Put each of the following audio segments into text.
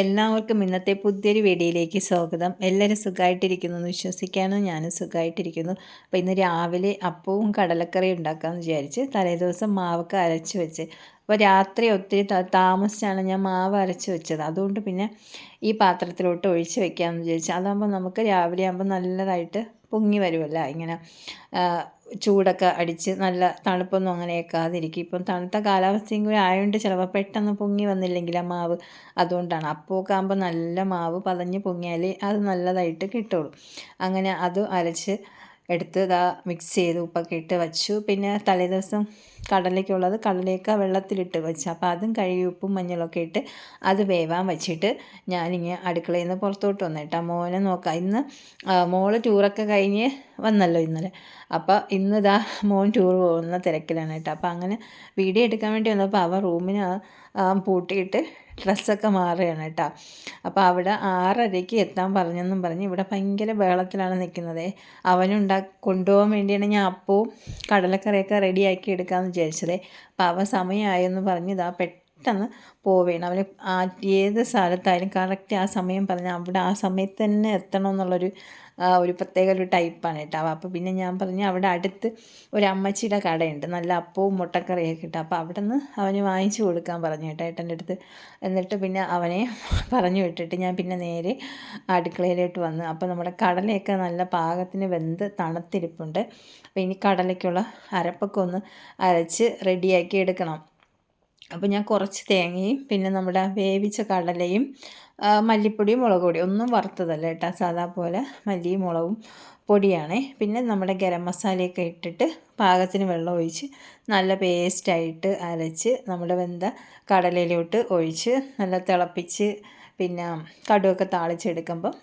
എല്ലാവർക്കും ഇന്നത്തെ പുതിയൊരു വീഡിയോയിലേക്ക് സ്വാഗതം. എല്ലാവരും സുഖമായിട്ടിരിക്കുന്നു എന്ന് വിശ്വസിക്കാനും ഞാനും സുഖമായിട്ടിരിക്കുന്നു. അപ്പോൾ ഇന്ന് രാവിലെ അപ്പവും കടലക്കറിയും ഉണ്ടാക്കാമെന്ന് വിചാരിച്ച് തലേദിവസം മാവൊക്കെ അരച്ച് വെച്ച്. അപ്പോൾ രാത്രി ഒത്തിരി താമസിച്ചാണ് ഞാൻ മാവ് അരച്ച് വെച്ചത്. അതുകൊണ്ട് പിന്നെ ഈ പാത്രത്തിലോട്ട് ഒഴിച്ച് വെക്കാമെന്ന് വിചാരിച്ചു. അതാകുമ്പോൾ നമുക്ക് രാവിലെ ആകുമ്പോൾ നല്ലതായിട്ട് പൊങ്ങി വരുമല്ലോ ഇങ്ങനെ ചൂടൊക്കെ അടിച്ച് നല്ല തണുപ്പൊന്നും അങ്ങനെ ഏക്കാതിരിക്കും. ഇപ്പം തണുത്ത കാലാവസ്ഥയും കൂടി ആയതുകൊണ്ട് ചിലപ്പോൾ പെട്ടെന്ന് പൊങ്ങി വന്നില്ലെങ്കിൽ ആ മാവ് അതുകൊണ്ടാണ്. അപ്പോഴൊക്കെ ആകുമ്പോൾ നല്ല മാവ് പതഞ്ഞ് പൊങ്ങിയാൽ അത് നല്ലതായിട്ട് കിട്ടുള്ളൂ. അങ്ങനെ അത് അരച്ച് എടുത്ത് ഇതാ മിക്സ് ചെയ്ത് ഉപ്പൊക്കെ ഇട്ട് വച്ചു. പിന്നെ തലേദിവസം കടലയ്ക്കുള്ളത് കടലയൊക്കെ വെള്ളത്തിലിട്ട് വെച്ചു. അപ്പോൾ അതും കഴുകി ഉപ്പും മഞ്ഞളൊക്കെ ഇട്ട് അത് വേവാൻ വെച്ചിട്ട് ഞാനിങ്ങനെ അടുക്കളയിൽ നിന്ന് പുറത്തോട്ട് വന്നു കേട്ടോ. മോനെ നോക്കാം ഇന്ന് മോൾ ടൂറൊക്കെ കഴിഞ്ഞ് വന്നല്ലോ ഇന്നലെ. അപ്പോൾ ഇന്ന് ഇതാ മോൻ ടൂർ പോകുന്ന തിരക്കിലാണ് കേട്ടോ. അപ്പോൾ അങ്ങനെ വീഡിയോ എടുക്കാൻ വേണ്ടി വന്നപ്പോൾ അവൻ റൂമിന് പൂട്ടിയിട്ട് ഡ്രസ്സൊക്കെ മാറുകയാണ് കേട്ടോ. അപ്പോൾ അവിടെ ആറരയ്ക്ക് എത്താൻ പറഞ്ഞെന്നും പറഞ്ഞ് ഇവിടെ ഭയങ്കര ബഹളത്തിലാണ് നിൽക്കുന്നത്. അവനുണ്ടാ കൊണ്ടുപോകാൻ വേണ്ടിയാണ് ഞാൻ അപ്പവും കടലക്കറിയൊക്കെ റെഡിയാക്കി എടുക്കാമെന്ന് വിചാരിച്ചത്. അപ്പോൾ അവ സമയമായെന്ന് പറഞ്ഞ് ഇതാ പെട്ടെന്ന് പോവുകയാണ് അവന് ഏത് സ്ഥലത്തായാലും കറക്റ്റ് ആ സമയം പറഞ്ഞാൽ അവിടെ ആ സമയത്ത് തന്നെ എത്തണം എന്നുള്ളൊരു ഒരു പ്രത്യേക ഒരു ടൈപ്പാണ് കേട്ടോ. അപ്പോൾ പിന്നെ ഞാൻ പറഞ്ഞു അവിടെ അടുത്ത് ഒരു അമ്മച്ചിയുടെ കടയുണ്ട്. നല്ല അപ്പവും മുട്ടക്കറിയൊക്കെ കിട്ടും അപ്പോൾ അവിടെ നിന്ന് അവന് വാങ്ങിച്ചു കൊടുക്കാൻ പറഞ്ഞു കേട്ടോ ഏട്ടന്റെ അടുത്ത്. എന്നിട്ട് പിന്നെ അവനെ പറഞ്ഞു വിട്ടിട്ട് ഞാൻ പിന്നെ നേരെ അടുക്കളയിലോട്ട് വന്ന്. അപ്പോൾ നമ്മുടെ കടലയൊക്കെ നല്ല പാകത്തിന് വെന്ത് തണുത്തിരിപ്പുണ്ട്. അപ്പോൾ ഇനി കടലയ്ക്കുള്ള അരപ്പൊക്കെ ഒന്ന് അരച്ച് റെഡിയാക്കി എടുക്കണം. അപ്പോൾ ഞാൻ കുറച്ച് തേങ്ങയും പിന്നെ നമ്മുടെ വേവിച്ച കടലയും മല്ലിപ്പൊടിയും മുളക് പൊടിയും ഒന്നും വറുത്തതല്ല കേട്ടോ. സാധാ പോലെ മല്ലിയും മുളകും പൊടിയാണ്. പിന്നെ നമ്മുടെ ഗരം മസാലയൊക്കെ ഇട്ടിട്ട് പാകത്തിന് വെള്ളം ഒഴിച്ച് നല്ല പേസ്റ്റായിട്ട് അരച്ച് നമ്മുടെ വെന്ത കടലയിലോട്ട് ഒഴിച്ച് നല്ല തിളപ്പിച്ച് പിന്നെ കടുവൊക്കെ താളിച്ചെടുക്കുമ്പോൾ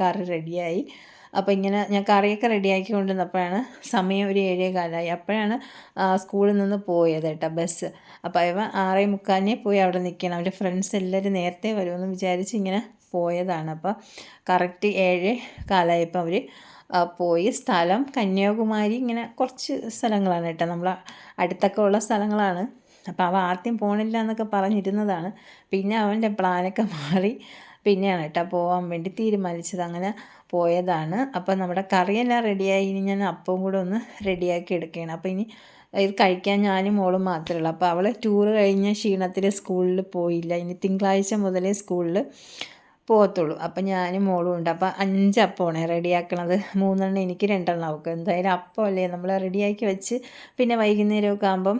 കറി റെഡിയായി. അപ്പോൾ ഇങ്ങനെ ഞാൻ കറിയൊക്കെ റെഡിയാക്കി കൊണ്ടുവന്നപ്പോഴാണ് സമയം ഒരു ഏഴേ കാലമായി അപ്പോഴാണ് സ്കൂളിൽ നിന്ന് പോയത് കേട്ടോ ബസ്. അപ്പോൾ അവ ആറേ മുക്കാലിനെ പോയി അവിടെ നിൽക്കണം. അവന്റെ ഫ്രണ്ട്സ് എല്ലാവരും നേരത്തെ വരുമെന്ന് വിചാരിച്ച് ഇങ്ങനെ പോയതാണ്. അപ്പോൾ കറക്റ്റ് ഏഴേ കാലമായപ്പോൾ അവർ പോയി. സ്ഥലം കന്യാകുമാരി ഇങ്ങനെ കുറച്ച് സ്ഥലങ്ങളാണ് കേട്ടോ. നമ്മൾ അടുത്തൊക്കെ ഉള്ള സ്ഥലങ്ങളാണ്. അപ്പോൾ അവ ആദ്യം പോണില്ല എന്നൊക്കെ പറഞ്ഞിരുന്നതാണ്. പിന്നെ അവന്റെ പ്ലാനൊക്കെ മാറി. പിന്നെയാണ് കേട്ടോ പോകാൻ വേണ്ടി തീരുമാനിച്ചത്. അങ്ങനെ പോയതാണ്. അപ്പോൾ നമ്മുടെ കറിയെല്ലാം റെഡിയായി. ഇനി ഞാൻ അപ്പവും കൂടെ ഒന്ന് റെഡിയാക്കി എടുക്കുകയാണ്. അപ്പോൾ ഇനി ഇത് കഴിക്കാൻ ഞാനും മോളും മാത്രമേ ഉള്ളൂ. അപ്പോൾ അവൾ ടൂർ കഴിഞ്ഞ ക്ഷീണത്തിൽ സ്കൂളിൽ പോയില്ല. ഇനി തിങ്കളാഴ്ച മുതലേ സ്കൂളിൽ പോകത്തുള്ളൂ അപ്പം ഞാനും മോളും ഉണ്ട്. അപ്പം അഞ്ച് അപ്പമാണ് റെഡിയാക്കണത്. മൂന്നെണ്ണം എനിക്ക് രണ്ടെണ്ണം അവൾക്ക് എന്തായാലും അപ്പമല്ലേ നമ്മൾ റെഡിയാക്കി വെച്ച് പിന്നെ വൈകുന്നേരമൊക്കെ ആകുമ്പം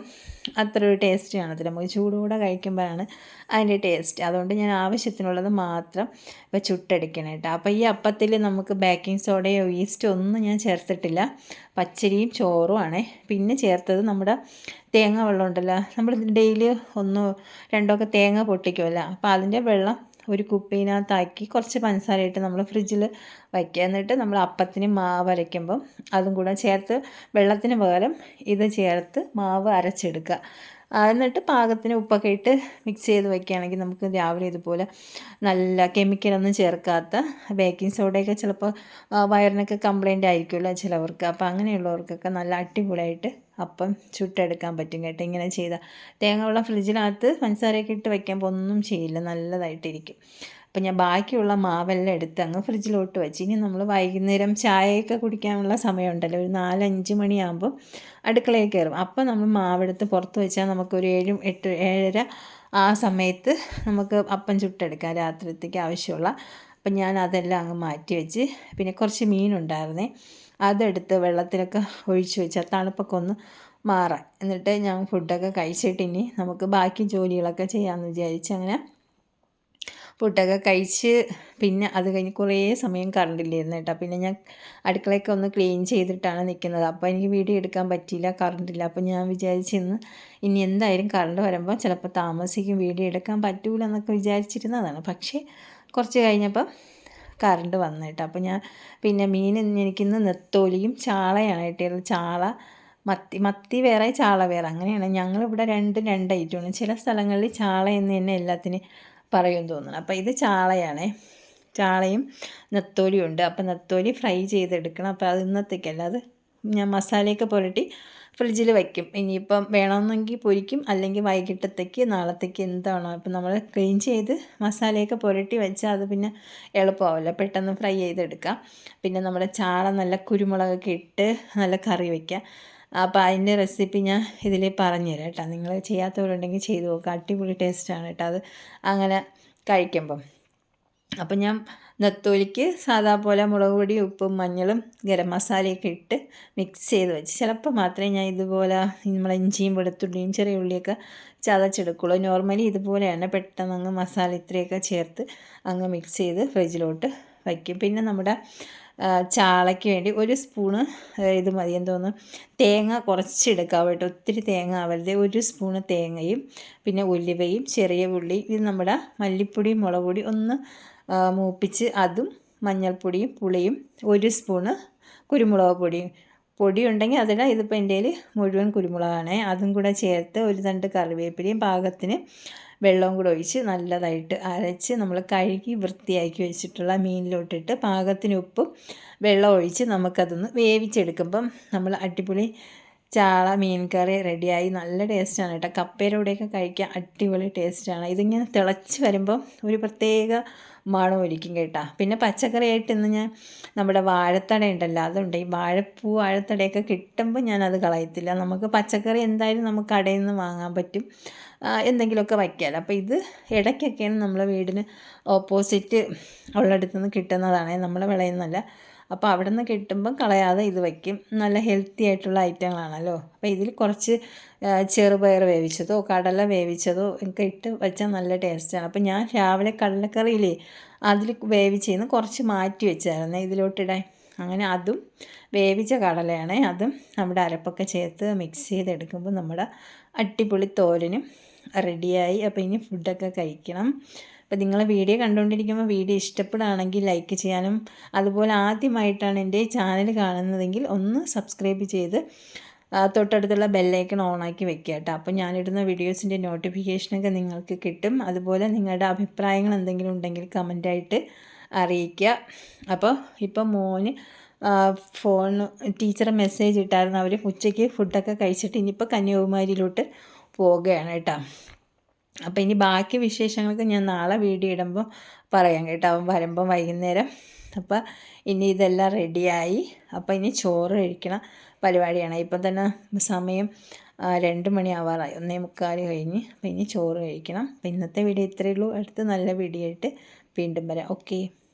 അത്ര ഒരു ടേസ്റ്റ് കാണത്തില്ല. നമുക്ക് ചൂടോടെ കഴിക്കുമ്പോഴാണ് അതിന്റെ ടേസ്റ്റ് അതുകൊണ്ട് ഞാൻ ആവശ്യത്തിനുള്ളത് മാത്രം ഇപ്പോൾ ചുട്ടെടുക്കണം കേട്ടോ. അപ്പോൾ ഈ അപ്പത്തിൽ നമുക്ക് ബേക്കിംഗ് സോഡയോ ഈസ്റ്റോ ഒന്നും ഞാൻ ചേർത്തിട്ടില്ല. പച്ചരിയും ചോറും ആണേ. പിന്നെ ചേർത്തത് നമ്മുടെ തേങ്ങ വെള്ളം ഉണ്ടല്ലോ നമ്മൾ ഡെയിലി ഒന്നോ രണ്ടോ ഒക്കെ തേങ്ങ പൊട്ടിക്കുമല്ലോ അപ്പോൾ അതിന്റെ വെള്ളം ഒരു കുപ്പിനകത്താക്കി കുറച്ച് പഞ്ചസാര ഇട്ട് നമ്മൾ ഫ്രിഡ്ജിൽ വയ്ക്കുക. എന്നിട്ട് നമ്മൾ അപ്പത്തിന് മാവ് അരയ്ക്കുമ്പം അതും കൂടെ ചേർത്ത് വെള്ളത്തിന് പകരം ഇത് ചേർത്ത് മാവ് അരച്ചെടുക്കുക. എന്നിട്ട് പാകത്തിന് ഉപ്പൊക്കെ ഇട്ട് മിക്സ് ചെയ്ത് വയ്ക്കുകയാണെങ്കിൽ നമുക്ക് രാവിലെ ഇതുപോലെ നല്ല കെമിക്കലൊന്നും ചേർക്കാത്ത ബേക്കിംഗ് സോഡയൊക്കെ ചിലപ്പോൾ വയറിനൊക്കെ കംപ്ലൈന്റ് ആയിരിക്കുമല്ലോ ചിലവർക്ക്. അപ്പോൾ അങ്ങനെയുള്ളവർക്കൊക്കെ നല്ല അടിപൊളിയായിട്ട് അപ്പം ചുട്ടെടുക്കാൻ പറ്റും കേട്ടോ. ഇങ്ങനെ ചെയ്താൽ തേങ്ങ വെള്ളം ഫ്രിഡ്ജിനകത്ത് പഞ്ചസാരയൊക്കെ ഇട്ട് വയ്ക്കുമ്പോൾ ഒന്നും ചെയ്യില്ല. നല്ലതായിട്ടിരിക്കും. അപ്പം ഞാൻ ബാക്കിയുള്ള മാവെല്ലാം എടുത്ത് അങ്ങ് ഫ്രിഡ്ജിലോട്ട് വെച്ച്. ഇനി നമ്മൾ വൈകുന്നേരം ചായയൊക്കെ കുടിക്കാനുള്ള സമയമുണ്ടല്ലോ. ഒരു നാലഞ്ച് മണിയാകുമ്പോൾ അടുക്കളയിൽ കയറും. അപ്പം നമ്മൾ മാവെടുത്ത് പുറത്ത് വെച്ചാൽ നമുക്കൊരു ഏഴും എട്ട് ഏഴര ആ സമയത്ത് നമുക്ക് അപ്പം ചുട്ടെടുക്കാം. രാത്രിത്തേക്ക് ആവശ്യമുള്ള അപ്പം ഞാൻ അതെല്ലാം അങ്ങ് മാറ്റി വെച്ച് പിന്നെ കുറച്ച് മീനുണ്ടായിരുന്നേ അതെടുത്ത് വെള്ളത്തിലൊക്കെ ഒഴിച്ച് വെച്ച് തണുപ്പൊക്കെ ഒന്ന് മാറാൻ. എന്നിട്ട് ഞാൻ ഫുഡൊക്കെ കഴിച്ചിട്ട് ഇനി നമുക്ക് ബാക്കി ജോലികളൊക്കെ ചെയ്യാമെന്ന് വിചാരിച്ച് അങ്ങനെ ഫുഡൊക്കെ കഴിച്ച് പിന്നെ അത് കഴിഞ്ഞ് കുറേ സമയം കറണ്ടില്ലായിരുന്നു കേട്ടോ. പിന്നെ ഞാൻ അടുക്കളയൊക്കെ ഒന്ന് ക്ലീൻ ചെയ്തിട്ടാണ് നിൽക്കുന്നത് അപ്പോൾ എനിക്ക് വീഡിയോ എടുക്കാൻ പറ്റിയില്ല കറണ്ടില്ല അപ്പോൾ ഞാൻ വിചാരിച്ചിരുന്ന് ഇനി എന്തായാലും കറണ്ട് വരുമ്പോൾ ചിലപ്പോൾ താമസിക്കും വീഡിയോ എടുക്കാൻ പറ്റൂലെന്നൊക്കെ വിചാരിച്ചിരുന്നതാണ്. പക്ഷേ കുറച്ച് കഴിഞ്ഞപ്പം കറണ്ട് വന്നു കേട്ടോ. അപ്പോൾ ഞാൻ പിന്നെ മീൻ എനിക്കിന്ന് നെത്തോലിയും ചാളയാണ് കിട്ടിയത് ചാള മത്തി മത്തി വേറെ ചാള വേറെ. അങ്ങനെയാണ് ഞങ്ങളിവിടെ രണ്ടും രണ്ട് ഐറ്റമാണ് ചില സ്ഥലങ്ങളിൽ ചാള എന്ന് തന്നെ എല്ലാത്തിനും പറയും തോന്നുന്നു. അപ്പോൾ ഇത് ചാളയാണേ. ചാളയും നെത്തോലിയും ഉണ്ട്. അപ്പോൾ നെത്തോലി ഫ്രൈ ചെയ്തെടുക്കണം. അപ്പോൾ അത് ഇന്നത്തേക്കല്ല. അത് ഞാൻ മസാലയൊക്കെ പുരട്ടി ഫ്രിഡ്ജിൽ വയ്ക്കും ഇനിയിപ്പം വേണമെന്നെങ്കിൽ പൊരിക്കും അല്ലെങ്കിൽ വൈകിട്ടത്തേക്ക് നാളത്തേക്ക് എന്താണോ. ഇപ്പം നമ്മൾ ക്ലീൻ ചെയ്ത് മസാലയൊക്കെ പുരട്ടി വെച്ചാൽ അത് പിന്നെ എളുപ്പമാവില്ല പെട്ടെന്ന് ഫ്രൈ ചെയ്തെടുക്കാം. പിന്നെ നമ്മുടെ ചാള നല്ല കുരുമുളകൊക്കെ ഇട്ട് നല്ല കറി വയ്ക്കാം അപ്പോൾ അതിന്റെ റെസിപ്പി ഞാൻ ഇതിൽ പറഞ്ഞു തരാം കേട്ടോ. നിങ്ങൾ ചെയ്യാത്തവരുണ്ടെങ്കിൽ ചെയ്തു നോക്കുക അടിപൊളി ടേസ്റ്റാണ് കേട്ടോ അത്. അങ്ങനെ കഴിക്കുമ്പം. അപ്പം ഞാൻ നെത്തോലിക്ക് സാധാ പോലെ മുളക് പൊടി ഉപ്പും മഞ്ഞളും ഗരം മസാലയൊക്കെ ഇട്ട് മിക്സ് ചെയ്ത് വെച്ച്. ചിലപ്പോൾ മാത്രമേ ഞാൻ ഇതുപോലെ നമ്മളെ ഇഞ്ചിയും വെളുത്തുള്ളിയും ചെറിയ ഉള്ളിയൊക്കെ ചതച്ചെടുക്കുള്ളൂ. നോർമലി ഇതുപോലെയാണ് പെട്ടെന്ന് അങ്ങ് മസാല ഇത്രയൊക്കെ ചേർത്ത് അങ്ങ് മിക്സ് ചെയ്ത് ഫ്രിഡ്ജിലോട്ട് വയ്ക്കും. പിന്നെ നമ്മുടെ ചാളയ്ക്ക് വേണ്ടി ഒരു സ്പൂണ് ഇത് മതി. എന്തോന്ന് തേങ്ങ കുറച്ചെടുക്കാം കേട്ടോ. ഒത്തിരി തേങ്ങ ആവരുത്. ഒരു സ്പൂണ് തേങ്ങയും പിന്നെ ഉലുവയും ചെറിയ ഉള്ളി ഇത് നമ്മുടെ മല്ലിപ്പൊടിയും മുളക് പൊടി ഒന്ന് മൂപ്പിച്ച് അതും മഞ്ഞൾപ്പൊടിയും പുളിയും ഒരു സ്പൂണ് കുരുമുളക് പൊടിയും പൊടി ഉണ്ടെങ്കിൽ അതിൽ ഇതിപ്പോൾ എന്റെ മുഴുവൻ കുരുമുളകാണ്. അതും കൂടെ ചേർത്ത് ഒരു തണ്ട് കറിവേപ്പിലയും പാകത്തിന് വെള്ളവും കൂടെ ഒഴിച്ച് നല്ലതായിട്ട് അരച്ച് നമ്മൾ കഴുകി വൃത്തിയാക്കി വെച്ചിട്ടുള്ള മീനിലോട്ടിട്ട് പാകത്തിന് ഉപ്പും വെള്ളം ഒഴിച്ച് നമുക്കതൊന്ന് വേവിച്ചെടുക്കുമ്പം നമ്മൾ അടിപൊളി ചാള മീൻ കറി റെഡിയായി. നല്ല ടേസ്റ്റാണ് കേട്ടോ. കപ്പയിലൂടെയൊക്കെ കഴിക്കാൻ അടിപൊളി ടേസ്റ്റാണ്. ഇതിങ്ങനെ തിളച്ച് വരുമ്പം ഒരു പ്രത്യേക മണം ഒലിക്കും കേട്ടോ. പിന്നെ പച്ചക്കറിയായിട്ട് ഇന്ന് ഞാൻ നമ്മുടെ വാഴത്തട ഉണ്ടല്ലോ അതുണ്ട്. ഈ വാഴപ്പൂ വാഴത്തടയൊക്കെ കിട്ടുമ്പോൾ ഞാൻ അത് കളയത്തില്ല. നമുക്ക് പച്ചക്കറി എന്തായാലും നമുക്ക് കടയിൽ നിന്ന് വാങ്ങാൻ പറ്റും. എന്തെങ്കിലുമൊക്കെ വയ്ക്കാമല്ലോ അപ്പോൾ ഇത് ഇടയ്ക്കൊക്കെയാണ് നമ്മളെ വീടിന് ഓപ്പോസിറ്റ് ഉള്ളിടത്തു നിന്ന് കിട്ടുന്നതാണ്. നമ്മളെ വിളയുന്നല്ല അപ്പോൾ അവിടെ നിന്ന് കിട്ടുമ്പം കളയാതെ ഇത് വയ്ക്കും. നല്ല ഹെൽത്തി ആയിട്ടുള്ള ഐറ്റങ്ങളാണല്ലോ അപ്പോൾ ഇതിൽ കുറച്ച് ചെറുപയർ വേവിച്ചതോ കടല വേവിച്ചതോ ഒക്കെ ഇട്ട് വെച്ചാൽ നല്ല ടേസ്റ്റാണ് അപ്പോൾ ഞാൻ രാവിലെ കടലക്കറിയിലേ അതിൽ വേവിച്ചതിന് കുറച്ച് മാറ്റി വെച്ചായിരുന്നു ഇതിലോട്ടിടാൻ. അങ്ങനെ അതും വേവിച്ച കടലയാണ് അതും നമ്മുടെ അരപ്പൊക്കെ ചേർത്ത് മിക്സ് ചെയ്തെടുക്കുമ്പോൾ നമ്മുടെ അടിപൊളി തോരനും റെഡിയായി അപ്പോൾ ഇനി ഫുഡൊക്കെ കഴിക്കണം. അപ്പോൾ നിങ്ങൾ വീഡിയോ കണ്ടുകൊണ്ടിരിക്കുമ്പോൾ വീഡിയോ ഇഷ്ടപ്പെടുകയാണെങ്കിൽ ലൈക്ക് ചെയ്യാനും അതുപോലെ ആദ്യമായിട്ടാണ് എന്റെ ചാനൽ കാണുന്നതെങ്കിൽ ഒന്ന് സബ്സ്ക്രൈബ് ചെയ്ത് തൊട്ടടുത്തുള്ള ബെല്ലൈക്കൺ ഓണാക്കി വെക്കുക കേട്ടോ. അപ്പോൾ ഞാനിടുന്ന വീഡിയോസിന്റെ നോട്ടിഫിക്കേഷനൊക്കെ നിങ്ങൾക്ക് കിട്ടും. അതുപോലെ നിങ്ങളുടെ അഭിപ്രായങ്ങൾ എന്തെങ്കിലും ഉണ്ടെങ്കിൽ കമന്റായിട്ട് അറിയിക്കുക. അപ്പോൾ ഇപ്പം മോന് ഫോൺ ടീച്ചർ മെസ്സേജ് ഇട്ടായിരുന്നു. അവർ ഉച്ചയ്ക്ക് ഫുഡൊക്കെ കഴിച്ചിട്ട് ഇനിയിപ്പോൾ കന്യാകുമാരിയിലോട്ട് പോവുകയാണ് കേട്ടോ. അപ്പോൾ ഇനി ബാക്കി വിശേഷങ്ങൾക്ക് ഞാൻ നാളെ വീഡിയോ ഇടുമ്പോൾ പറയാം കേട്ടോ. അവൻ വരുമ്പോൾ വൈകുന്നേരം. അപ്പോൾ ഇനി ഇതെല്ലാം റെഡിയായി. അപ്പോൾ ഇനി ചോറ് കഴിക്കണം പരിപാടിയാണ്. ഇപ്പം തന്നെ സമയം രണ്ട് മണി ആവാറായി. ഒന്നേ മുക്കാൽ കഴിഞ്ഞ് അപ്പോൾ ഇനി ചോറ് കഴിക്കണം. അപ്പോൾ ഇന്നത്തെ വീഡിയോ ഇത്രയേ ഉള്ളൂ. അടുത്ത നല്ല വീഡിയോ ആയിട്ട് വീണ്ടും വരാം. ഓക്കെ.